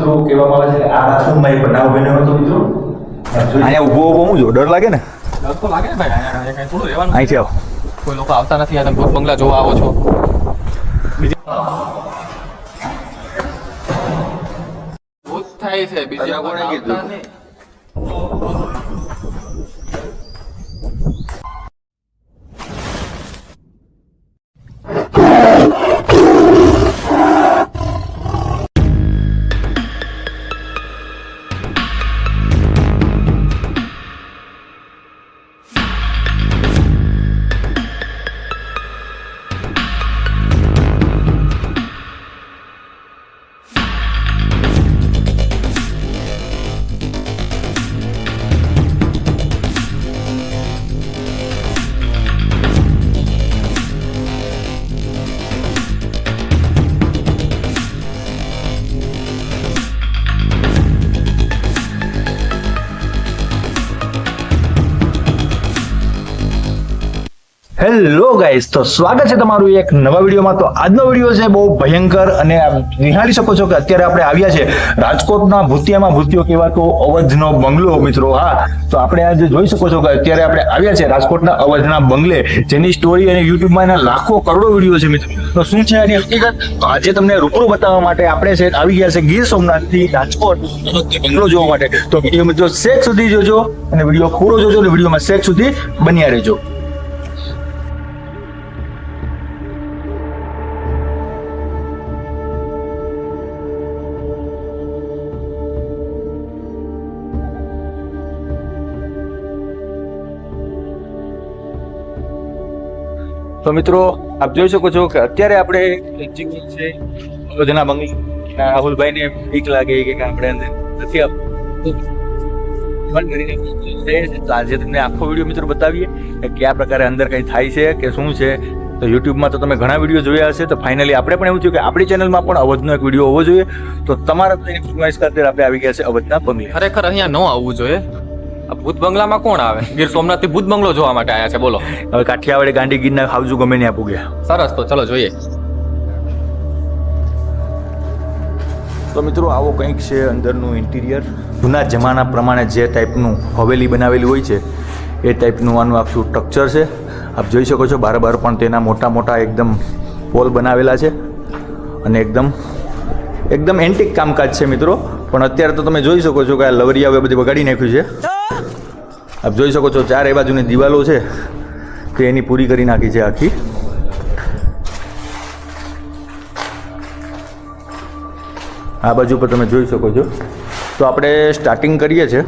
મિત્રો કહેવામાં આવે છે કે આ બાથરૂમમાં એ બનાવ બન્યો હતો મિત્રો. અહીંયા ઊભો ઊભો હું જો ડર લાગે ને? ડર તો લાગે ને ભાઈ અહીંયા અહીંયા થોડું રહેવાનું અહીંથી આવો. કોઈ લોકો આવતા નથી આ તમે ભૂત બંગલા જોવા આવો છો. ભૂત થાય છે બીજી કોણે આવતા કીધું? હેલો ગાઈસ તો સ્વાગત છે તમારું એક નવા વિડીયોમાં. તો આજનો વીડિયો છે બહુ ભયંકર અને નિહાળી શકો છો કે અત્યારે આપણે આવ્યા છે રાજકોટના ભૂતિયામાં. ભૂતિયો કહેવાતો અવધનો બંગલો મિત્રો, હા. તો આપણે આજે જોઈ શકો છો કે અત્યારે આપણે આવ્યા છે રાજકોટના અવધના બંગલે, જેની સ્ટોરી અને યુટ્યુબમાં એના લાખો કરોડો વીડિયો છે મિત્રો. તો શું છે એની હકીકત? તો આજે તમને રૂબરૂ બતાવવા માટે આપણે છે આવી ગયા છે ગીર સોમનાથથી રાજકોટ બંગલો જોવા માટે. તો વીડિયો મિત્રો શેક સુધી જોજો અને વીડિયો પૂરો જોજો અને વિડીયોમાં શેક સુધી બન્યા રહેજો. તો મિત્રો, આપ જોઈ શકો છો કે અત્યારે આપણે એક છે. અયોધ્યાના બંગલા રાહુલભાઈને બીક લાગે કે આપણે અંદર નથી આજે તમને આખો વીડિયો મિત્રો બતાવીએ કે કયા પ્રકારે અંદર કંઈ થાય છે કે શું છે. તો યુટ્યુબમાં તો તમે ઘણા વીડિયો જોયા હશે. તો ફાઇનલી આપણે પણ એવું થયું કે આપણી ચેનલમાં પણ અવધનો એક વીડિયો હોવો જોઈએ. તો તમારા ફરમાઈશ ખાતર આપણે આવી ગયા છે અવધના બંગલે ખરેખર અહીંયા ન આવવું જોઈએ. ભૂત બંગલામાં કોણ આવે? ગીર સોમનાથથી ભૂત બંગલો જોવા માટે આવ્યા છે બોલો. હવે કાઠિયાવાડી ગાંડી ગીરના હાવજુ ગમે ને આપું ગયા સરસ તો ચલો જોઈએ. તો મિત્રો આવો કંઈક છે અંદરનું ઇન્ટિરિયર જૂના જમાના પ્રમાણે જે ટાઈપનું હવેલી બનાવેલી હોય છે એ ટાઈપનું આનું આખું સ્ટ્રક્ચર છે. આપ જોઈ શકો છો બાર બાર પણ તેના મોટા મોટા એકદમ પોલ બનાવેલા છે. અને એકદમ એકદમ એન્ટિક કામકાજ છે મિત્રો. પણ અત્યારે તો તમે જોઈ શકો છો કે આ લવરિયા બધી બગાડી નાખ્યું છે. આપ જોઈ શકો છો ચારે બાજુની દિવાલો છે તે એની પૂરી કરી નાખી છે આખી. આ બાજુ પર તમે જોઈ શકો છો. તો આપણે સ્ટાર્ટિંગ કરીએ છીએ.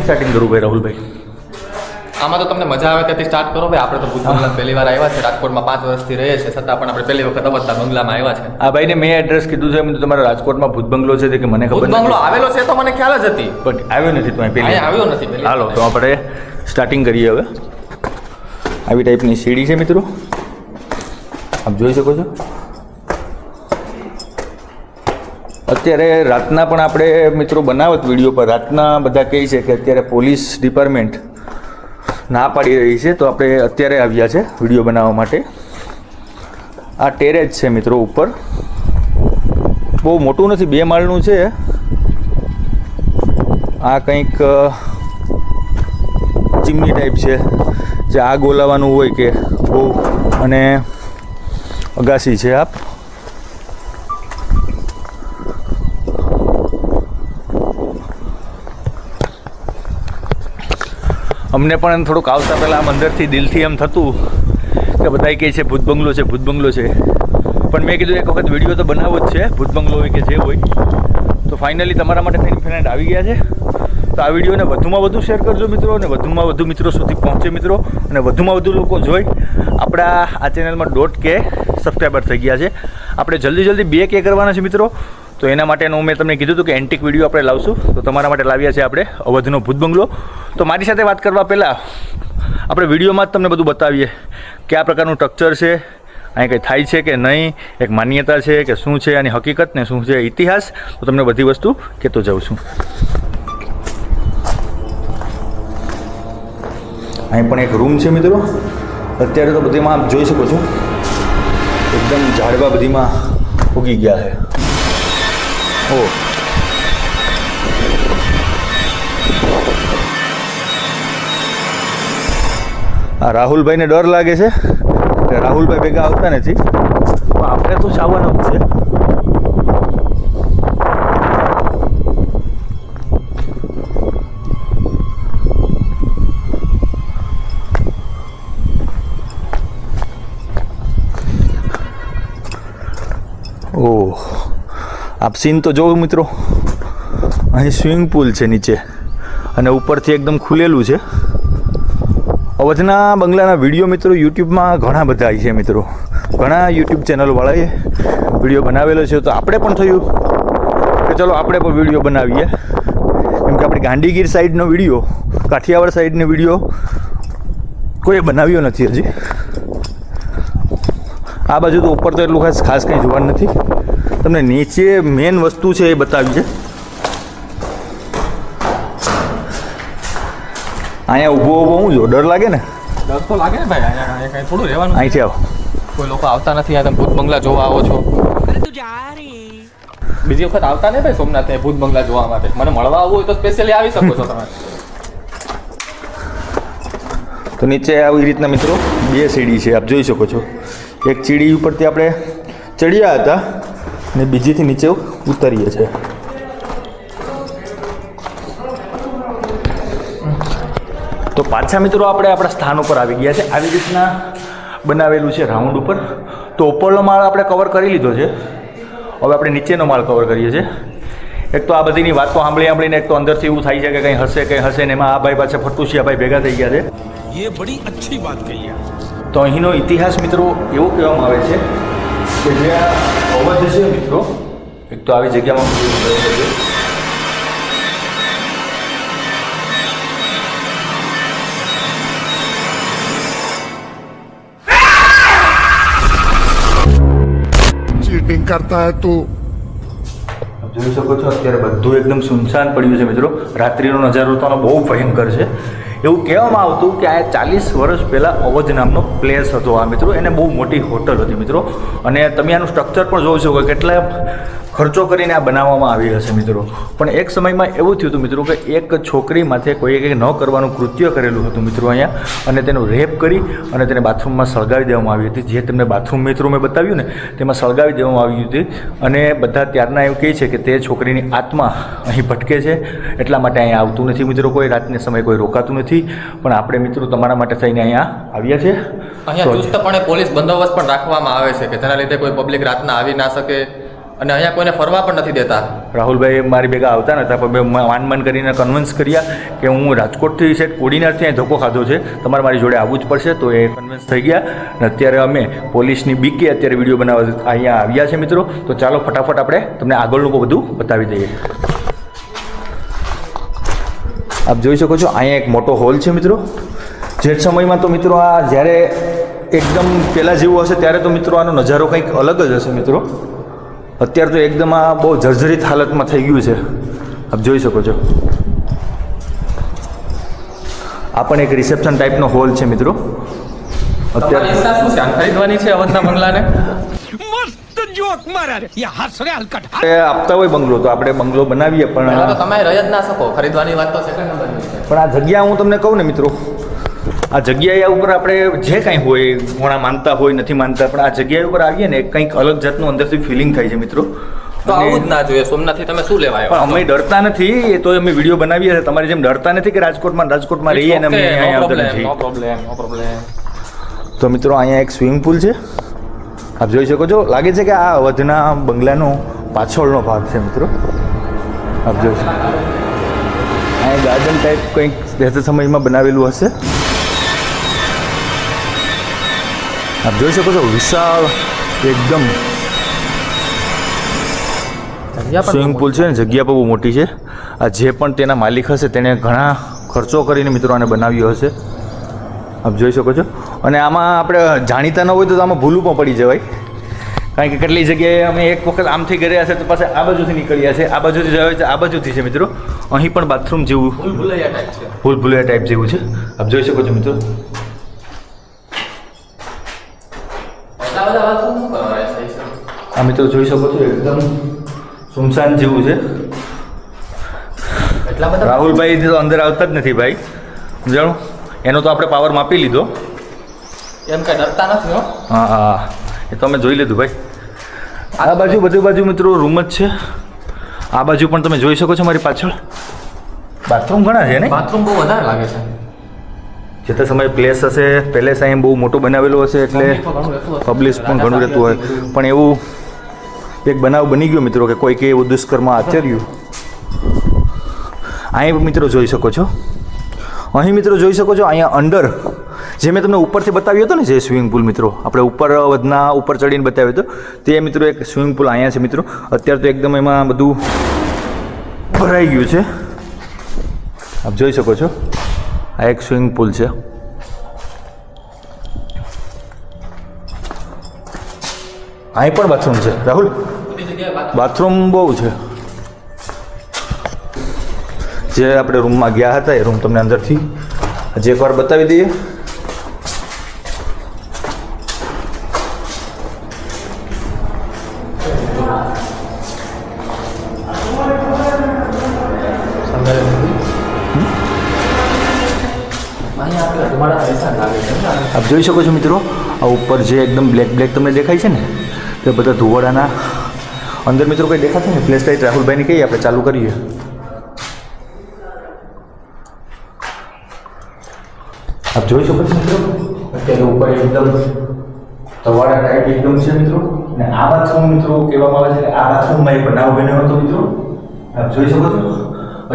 સ્ટાર્ટિંગ કરવું ભાઈ રાહુલભાઈ? આમાં તો તમને મજા આવે ત્યાંથી સ્ટાર્ટ કરો. ભાઈ આપણે તો ભૂત બંગલા પહેલી વાર આવ્યા છે રાજકોટમાં પાંચ વર્ષથી રહીએ છે છતાં પણ આપણે પહેલી વખત અવધના બંગલામાં આવ્યા છે. આ ભાઈને મેં એડ્રેસ કીધું છે મેં તમારા રાજકોટમાં ભૂત બંગલો છે કે મને ખબર બંગલો આવેલો છે તો મને ખ્યાલ જ હતી. પણ આવ્યો નથી તો અહીં પહેલી આવ્યો નથી હાલો તો આપણે સ્ટાર્ટિંગ કરીએ હવે. આવી ટાઈપની સીડી છે મિત્રો. આપ જોઈ શકો છો. અત્યારે રાતના પણ આપણે મિત્રો બનાવત વીડિયો પર. રાતના બધા કહે છે કે અત્યારે પોલીસ ડિપાર્ટમેન્ટ ના પાડી રહી છે, તો આપણે અત્યારે આવ્યા છે વીડિયો બનાવવા માટે. આ ટેરેજ છે મિત્રો ઉપર. બહુ મોટું નથી, બે માળનું છે. આ કંઈક ચીમની ટાઈપ છે, જે આગ ઓલાવવાનું હોય કે બહુ, અને અગાસી છે આપ. અમને પણ થોડુંક આવતા પહેલાં આમ અંદરથી દિલથી એમ થતું કે બધાય કહે છે, ભૂત બંગલો છે, ભૂત બંગલો છે. પણ મેં કીધું, એક વખત વીડિયો તો બનાવવો જ છે, ભૂત બંગલો હોય કે જે હોય. તો ફાઇનલી તમારા માટે થઈને ફ્રેન્ડ આવી ગયા છે. તો આ વિડીયોને વધુમાં વધુ શેર કરજો મિત્રો, અને વધુમાં વધુ મિત્રો સુધી પહોંચે મિત્રો, અને વધુમાં વધુ લોકો જોઈ આપણા આ ચેનલમાં દોઢ કે સબસ્ક્રાઈબર થઈ ગયા છે. આપણે જલ્દી જલ્દી બે કે કરવાના છે મિત્રો. તો એના માટેનું મેં તમને કીધું હતું કે એન્ટિક વીડિયો આપણે લાવશું. તો તમારા માટે લાવ્યા છે આપણે અવધનો ભૂત બંગલો. તો મારી સાથે વાત કરવા પહેલાં આપણે વિડીયોમાં જ તમને બધું બતાવીએ કયા પ્રકારનું સ્ટ્રક્ચર છે અહીં કંઈ થાય છે કે નહીં, એક માન્યતા છે કે શું છે આની હકીકત ને શું છે ઇતિહાસ. તો તમને બધી વસ્તુ કહેતો જાઉં છું. અહીં પણ એક રૂમ છે મિત્રો. અત્યારે તો બધીમાં આપ જોઈ શકો છો. એકદમ ઝાડવા બધીમાં ઉગી ગયા છે. โห રાહુલભાઈને ડર લાગે છે. રાહુલભાઈ ભેગા આવતા નથી. આપણે તો ચાવવાનું છે. આપ સીન તો જોવું મિત્રો. અહીં સ્વિમિંગ પુલ છે નીચે અને ઉપરથી એકદમ ખુલેલું છે. અવધના બંગલાના વીડિયો મિત્રો યુટ્યુબમાં ઘણા બધા છે મિત્રો. ઘણા યુટ્યુબ ચેનલવાળાએ વીડિયો બનાવેલો છે, તો આપણે પણ થયું કે ચલો આપણે પણ વીડિયો બનાવીએ. કેમ કે આપણી ગાંધીગીર સાઈડનો વીડિયો, કાઠિયાવાડ સાઈડનો વીડિયો કોઈએ બનાવ્યો નથી હજી. આ બાજુ તો ઉપર તો એટલું ખાસ ખાસ કંઈ જોવાનું નથી. તમને નીચે મેન વસ્તુ છે એ બતાવી છે અહીંયા ઊભો ઊભો હું જો ડર લાગે ને? ડર તો લાગે ને ભાઈ અહીંયા કાંઈ થોડું રહેવાનું અહીંથી આવો. કોઈ લોકો આવતા નથી આ તમે ભૂત બંગલા જોવા આવો છો. બીજી વખત આવતા નહીં ભાઈ સોમનાથ ભૂત બંગલા જોવા માટે. મને મળવા આવવું હોય તો સ્પેશિયલી આવી શકો છો તમે. તો નીચે આવી રીતના મિત્રો બે સીડી છે આપ જોઈ શકો છો. એક સીડી ઉપરથી આપણે ચડ્યા હતા. અને બીજીથી નીચે ઉતરીએ છીએ. તો પાછા મિત્રો આપણે આપણા સ્થાન ઉપર આવી ગયા છે. આવી રીતના બનાવેલું છે રાઉન્ડ ઉપર. તો ઉપરનો માળ આપણે કવર કરી લીધો છે. હવે આપણે નીચેનો માળ કવર કરીએ છીએ. એક તો આ બધીની વાતો સાંભળી સાંભળીને એક તો અંદરથી એવું થાય છે કે કંઈ હશે કંઈ હશે ને એમાં આ ભાઈ પાછા ફટુસિયા ભાઈ ભેગા થઈ ગયા છે. એ બડી અચ્છી વાત કહી તો અહીંનો ઇતિહાસ મિત્રો એવું કહેવામાં આવે છે કે જ્યાં અવધ છે મિત્રો? એક તો આવી જગ્યામાં જોઈ શકો છો અત્યારે બધું એકદમ સુનસાન પડ્યું છે મિત્રો. રાત્રિનો નજારો તો બહુ ભયંકર છે. એવું કહેવામાં આવતું કે આ ચાલીસ વર્ષ પહેલાં અવધ નામનો પ્લેસ હતો આ મિત્રો. એને બહુ મોટી હોટલ હતી મિત્રો. અને તમે આનું સ્ટ્રક્ચર પણ જોઈ શકો કેટલા ખર્ચો કરીને આ બનાવવામાં આવી હશે મિત્રો. પણ એક સમયમાં એવું થયું હતું મિત્રો કે એક છોકરી માથે કોઈએ કંઈક ન કરવાનું કૃત્ય કરેલું હતું મિત્રો અહીંયા અને તેનું રેપ કરી અને તેને બાથરૂમમાં સળગાવી દેવામાં આવી હતી. જે તમને બાથરૂમ મિત્રો મેં બતાવ્યું ને તેમાં સળગાવી દેવામાં આવી હતી. અને બધા ત્યારના એવું કહે છે કે તે છોકરીની આત્મા અહીં ભટકે છે. એટલા માટે અહીંયા આવતું નથી મિત્રો કોઈ રાતને સમયે કોઈ રોકાતું નથી. પણ આપણે મિત્રો તમારા માટે થઈને અહીંયા આવ્યા છે. અહીંયા ચુસ્તપણે પોલીસ બંદોબસ્ત પણ રાખવામાં આવે છે કે જેના લીધે કોઈ પબ્લિક રાતના આવી ના શકે. અને અહીંયા કોઈને ફરવા પણ નથી દેતા. રાહુલભાઈ મારી ભેગા આવતા નહોતા પણ મેં માન માન કરીને કન્વિન્સ કર્યા કે હું રાજકોટથી છે કોડીનારથી અહીં ધોકો ખાધો છે. તમારે મારી જોડે આવવું જ પડશે, તો એ કન્વિન્સ થઈ ગયા. અને અત્યારે અમે પોલીસની બીકે અત્યારે વીડિયો બનાવવા અહીંયા આવ્યા છે મિત્રો. તો ચાલો ફટાફટ આપણે તમને આગળનું બધું બતાવી દઈએ. આપ જોઈ શકો છો, અહીંયા એક મોટો હોલ છે મિત્રો. જે સમયમાં તો મિત્રો આ જ્યારે એકદમ પહેલાં જેવું હશે, ત્યારે તો મિત્રો આનો નજારો કંઈક અલગ જ હશે મિત્રો. અત્યારે તો એકદમ આ બહુ જર્જરિત હાલતમાં થઈ ગયું છે. આપ જોઈ શકો છો. આ પણ એક રિસેપ્શન ટાઈપનો હોલ છે મિત્રો. અત્યારે ખરીદવાની છે અવધના બંગલાને? આપતા હોય બંગલો તો આપણે બંગલો બનાવીએ પણ તમે રહી જ ના શકો. ખરીદવાની વાત તો સેકન્ડ નંબર પણ આ જગ્યા હું તમને કહું ને મિત્રો. આ જગ્યાએ ઉપર આપણે જે કાંઈ હોય ઘણા માનતા હોય નથી માનતા પણ આ જગ્યા ઉપર આવીએ ને કંઈક અલગ જાતનું અંદરથી ફિલિંગ થાય છે મિત્રો. તો આવું જ ના જોઈએ. સોમનાથથી તમે શું લેવાય પણ અમે ડરતા નથી એ તો અમે વીડિયો બનાવીએ છીએ. તમારી જેમ ડરતા નથી કે રાજકોટમાં રાજકોટમાં રહીએ ને અમે અહીંયા આવતા નથી. નો પ્રોબ્લેમ પ્રોબ્લેમ તો મિત્રો અહીંયા એક સ્વિમિંગ પુલ છે. આપ જોઈ શકો છો. લાગે છે કે આ અવધના બંગલાનો પાછળનો ભાગ છે મિત્રો. આપ જોઈ શકો. અહીંયા ગાર્ડન ટાઈપ કંઈક રહેતા સમયમાં બનાવેલું હશે. આપ જોઈ શકો છો વિશાળ એકદમ સ્વિમિંગ પુલ છે ને જગ્યા બહુ મોટી છે. આ જે પણ તેના માલિક હશે તેણે ઘણા ખર્ચો કરીને મિત્રો આને બનાવ્યો હશે. આપ જોઈ શકો છો. અને આમાં આપણે જાણીતા ન હોય તો આમાં ભૂલું પણ પડી જવાય. કારણ કે કેટલી જગ્યાએ અમે એક વખત આમથી ગયા છે તો પાસે આ બાજુથી નીકળ્યા છે. આ બાજુથી જવાય છે આ બાજુથી છે મિત્રો. અહીં પણ બાથરૂમ જેવું ભૂલ ભૂલૈયા ટાઈપ છે. ભૂલ ભૂલિયા ટાઈપ જેવું છે. આપ જોઈ શકો છો મિત્રો એટલા બધા વાત શું કરવાના છે ઈશ્વર? આ મિત્રો જોઈ શકો છો એકદમ સુમસાન જેવું છે. એટલા બધા? રાહુલભાઈ તો અંદર આવતા જ નથી ભાઈ. જાણો એનો તો આપણે પાવર માપી લીધો. એમ કઈ ડરતા નથી હા. હા એ તો અમે જોઈ લીધું ભાઈ. આ બાજુ બધી બાજુ મિત્રો રૂમ જ છે. આ બાજુ પણ તમે જોઈ શકો છો મારી પાછળ. બાથરૂમ ઘણા છે ને? બાથરૂમ બહુ વધારે લાગે છે. જે તે સમયે પ્લેસ હશે પેલેસ અહીં બહુ મોટો બનાવેલો હશે એટલે. પબ્લિક પણ ઘણું રહેતું હોય. પણ એવું એક બનાવ બની ગયો મિત્રો કે કોઈકે એવું દુષ્કર્મ આચર્યું. અહીં મિત્રો જોઈ શકો છો. અહીં મિત્રો જોઈ શકો છો અહીંયા અંડર જે મેં તમને ઉપરથી બતાવ્યો હતો ને જે સ્વિમિંગ પુલ મિત્રો, આપણે ઉપર વધના ઉપર ચડીને બતાવ્યો હતો, તે મિત્રો એક સ્વિમિંગ પુલ અહીંયા છે મિત્રો. અત્યારે તો એકદમ એમાં બધું ભરાઈ ગયું છે. આપ જોઈ શકો છો. આ એક સ્વિમિંગ પુલ છે. અહીં પણ બાથરૂમ છે. રાહુલ. બાથરૂમ. બહુ છે. જે આપણે રૂમમાં ગયા હતા એ રૂમ તમને અંદરથી હજી એકવાર બતાવી દઈએ? આપ જોઈ શકો છો મિત્રો આ ઉપર જે એકદમ બ્લેક બ્લેક તમને દેખાય છે ને તે બધા ધુવાડાના અંદર મિત્રો કંઈ દેખાશે ને? ફ્લેશ લાઇટ રાહુલભાઈને કહીએ, આપણે ચાલુ કરીએ. આપ જોઈ શકો છો મિત્રો? અત્યારે ઉપર એકદમ ધવાડા ટાઈપ એકદમ છે મિત્રો. અને આ બાથરૂમ મિત્રો કહેવામાં આવે છે કે આ બાથરૂમમાં એ બનાવ બન્યો હતો મિત્રો. આપ જોઈ શકો છો?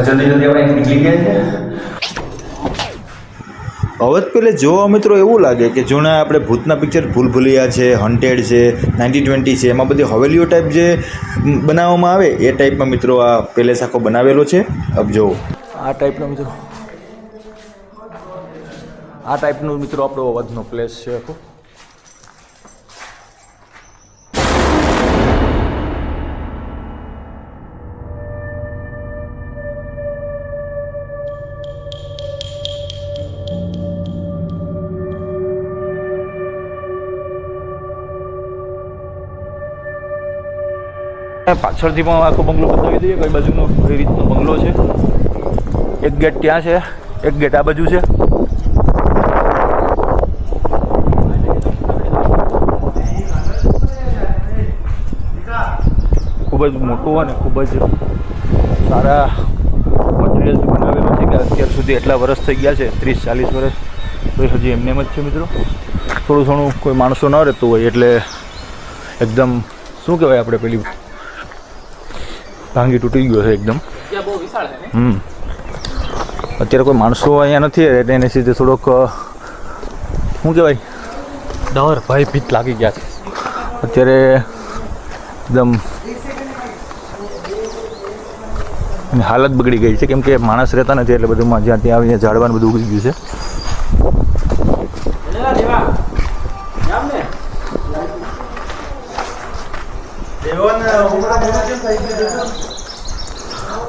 જલ્દી જલ્દી આપણે નીકળી ગયા છે. અવધ પેલે જોવા મિત્રો એવું લાગે કે જૂના આપણે ભૂતના પિક્ચર ભૂલ ભૂલિયા છે હન્ટેડ છે નાઇન્ટી ટ્વેન્ટી છે, એમાં બધી હવેલીઓ ટાઈપ જે બનાવવામાં આવે, એ ટાઈપમાં મિત્રો આ પેલેસ આખો બનાવેલો છે. અબ જો. આ ટાઈપનો મિત્રો, આ ટાઈપનું મિત્રો આપણો અવધનો પ્લેસ છે આખો. પાછળથી પણ આખો બંગલો બતાવી દઈએ. કઈ બાજુનો કઈ રીતનો બંગલો છે. એક ગેટ ત્યાં છે, એક ગેટ આ બાજુ છે. ખૂબ જ મોટું અને ખૂબ જ સારા મટીરિયલ્સ બનાવેલું છે કે અત્યાર સુધી એટલા વર્ષ થઈ ગયા છે, ત્રીસ, ચાલીસ વર્ષ તો હજી એમને એમ જ છે મિત્રો. થોડું ઘણું કોઈ માણસો ન રહેતું હોય એટલે એકદમ શું કહેવાય આપણે પેલી ભાંગી તૂટી ગયો છે એકદમ. જગ્યા બહુ વિશાળ છે ને? હમ. અત્યારે કોઈ માણસો અહીંયા નથી એટલે એને સીધે થોડોક શું કહેવાય? ડર ભય ભીત લાગી ગયા છે. અત્યારે એકદમ હાલત બગડી ગઈ છે. કેમ કે માણસ રહેતા નથી એટલે બધું જ્યાં ત્યાં આવીને ઝાડવાનું બધું ઉગી ગયું છે.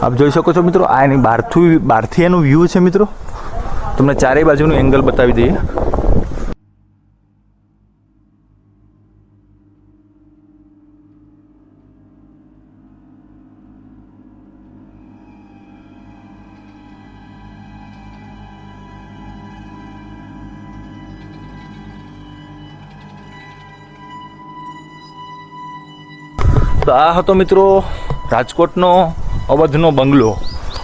આપ જોઈ શકો છો મિત્રો, આ એની બહારથી બહારથી એનું વ્યૂ છે મિત્રો. તમને ચારેય બાજુનું એંગલ બતાવી દઈએ. તો આ હતો મિત્રો રાજકોટનો અવધનો બંગલો.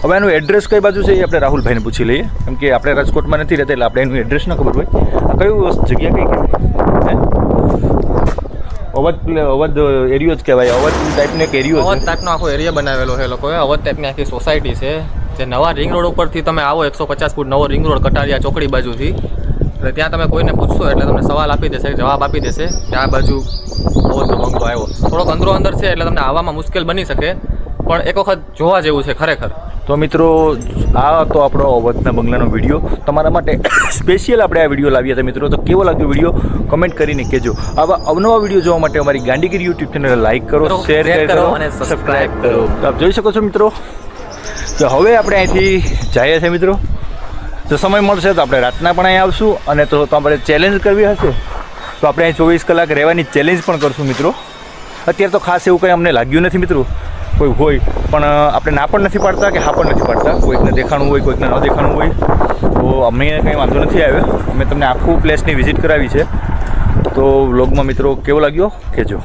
હવે એનું એડ્રેસ કઈ બાજુ છે એ આપણે રાહુલભાઈને પૂછી લઈએ. કેમ કે આપણે રાજકોટમાં નથી રહેતા એટલે આપણે એનું એડ્રેસ ન ખબર હોય. આ કયું જગ્યા કઈ કહેવાય? અવધ અવધ એરિયો જ કહેવાય. અવધ ટાઈપનો એક એરિયો અવધ ટાઈપનો આખો એરિયા બનાવેલો છે લોકોએ. અવધ ટાઈપની આખી સોસાયટી છે. જે નવા રિંગ રોડ ઉપરથી તમે આવો, એકસો પચાસ ફૂટ નવો રિંગ રોડ કટારિયા ચોકડી બાજુથી. એટલે ત્યાં તમે કોઈને પૂછશો એટલે તમને સવાલ આપી દેશે જવાબ આપી દેશે કે આ બાજુ અવધનો બંગલો આવ્યો. થોડોક અંદરો અંદર છે એટલે તમને આવવામાં મુશ્કેલ બની શકે પણ એક વખત જોવા જેવું છે ખરેખર. તો મિત્રો આ હતો આપણો અવધના બંગલાનો વીડિયો. તમારા માટે સ્પેશિયલ આપણે આ વીડિયો લાવીએ હતા મિત્રો. તો કેવો લાગ્યો વીડિયો? કમેન્ટ કરીને કહેજો. આવા અવનવા વીડિયો જોવા માટે અમારી ગાંધીગીરી યુટ્યુબ ચેનલ લાઇક કરો શેર કરો અને સબસ્ક્રાઇબ કરો તો આપ જોઈ શકો છો મિત્રો. તો હવે આપણે અહીંથી જઈએ છીએ મિત્રો. જો સમય મળશે તો આપણે રાતના પણ અહીં આવશું અને તો તમારે ચેલેન્જ કરવી હશે. તો આપણે અહીં ચોવીસ કલાક રહેવાની ચેલેન્જ પણ કરશું મિત્રો. અત્યારે તો ખાસ એવું કંઈ અમને લાગ્યું નથી મિત્રો. કોઈ હોય, પણ આપણે ના પણ નથી પાડતા કે હા પણ નથી પાડતા. કોઈકને દેખાણું હોય, કોઈકને ન દેખાણું હોય. તો અમને કંઈ વાંધો નથી આવ્યો. અમે તમને આખું પ્લેસની વિઝિટ કરાવી છે. તો વ્લોગમાં મિત્રો કેવો લાગ્યો? કહેજો.